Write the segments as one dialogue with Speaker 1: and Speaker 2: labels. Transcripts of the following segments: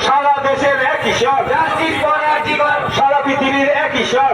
Speaker 1: সারা দেশের এক
Speaker 2: ঈশ্বর
Speaker 1: সারা পৃথিবীর এক
Speaker 2: ঈশ্বর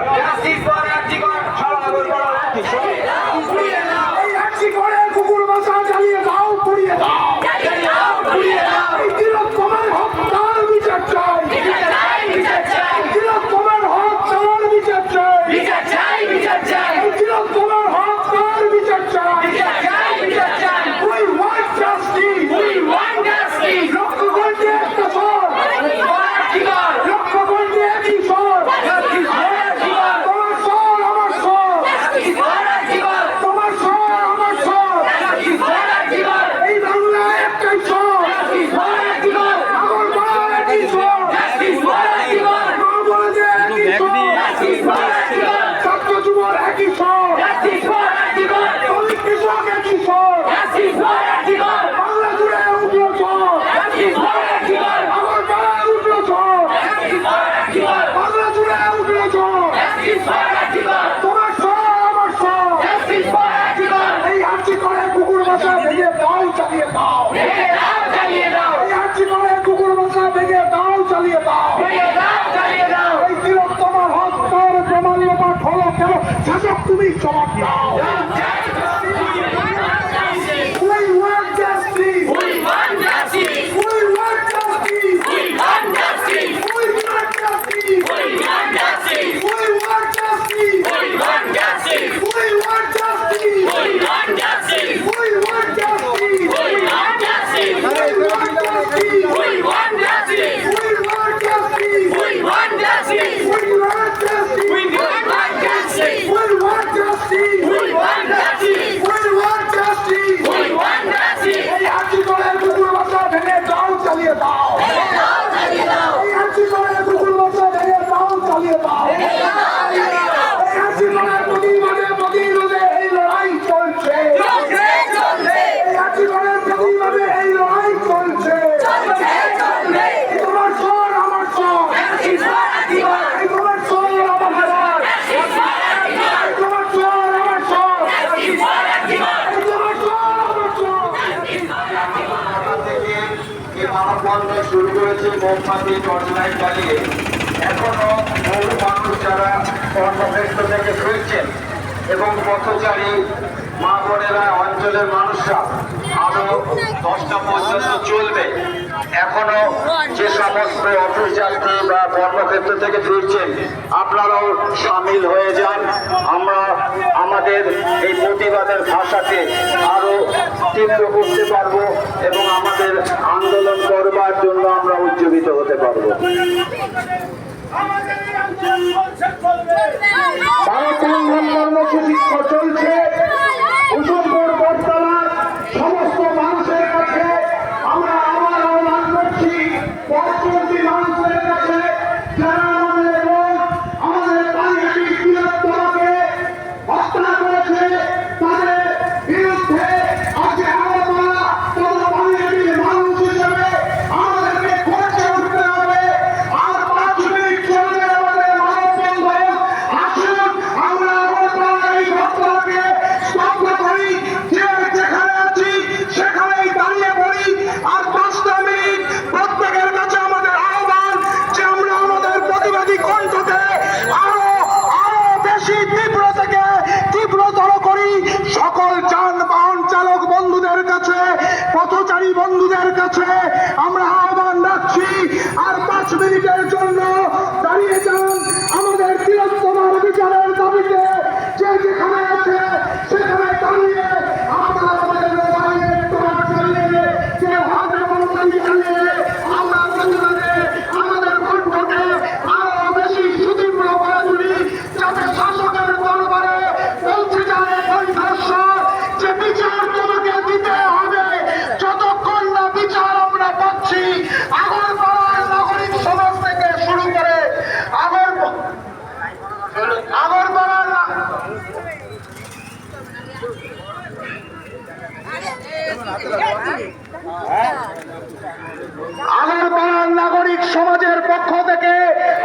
Speaker 3: তোমার সব আমার
Speaker 2: সব।
Speaker 3: এই হাঁচি করে কুকুর বাসা ভেঙে দাও চালিয়ে দাও। এই হাঁচি করে কুকুর বাসা ভেঙে দাও চালিয়ে দাও। এই তিরোত্তমার হক তোর প্রমাণ্য পাঠ তুমি চমক দাও।
Speaker 1: শুরু করেছে মোমবাতি টর্চ লাইট জ্বালিয়ে। এখনও বহু মানুষ যারা কর্মক্ষেত্র থেকে ফিরছেন এবং পথচারী, মা বোনেরা, অঞ্চলের মানুষরা আরও দশটা পর্যন্ত চলবে। এখনও যে সমস্ত অফিস যাত্রী বা কর্মক্ষেত্র থেকে ফিরছেন আপনারাও সামিল হয়ে যান। আমরা আমাদের এই প্রতিবাদের ভাষাকে আরও তীব্র করতে পারব এবং আমাদের আন্দোলন করবার জন্য আমরা উজ্জীবিত হতে পারব।
Speaker 3: কর্মসূচি পথচারী বন্ধুদের কাছে আমরা আহ্বান রাখছি আর পাঁচ মিনিটের জন্য আমার নাগরিক সমাজের পক্ষ থেকে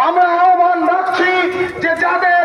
Speaker 3: আমরা আহ্বান রাখছি যে যাদের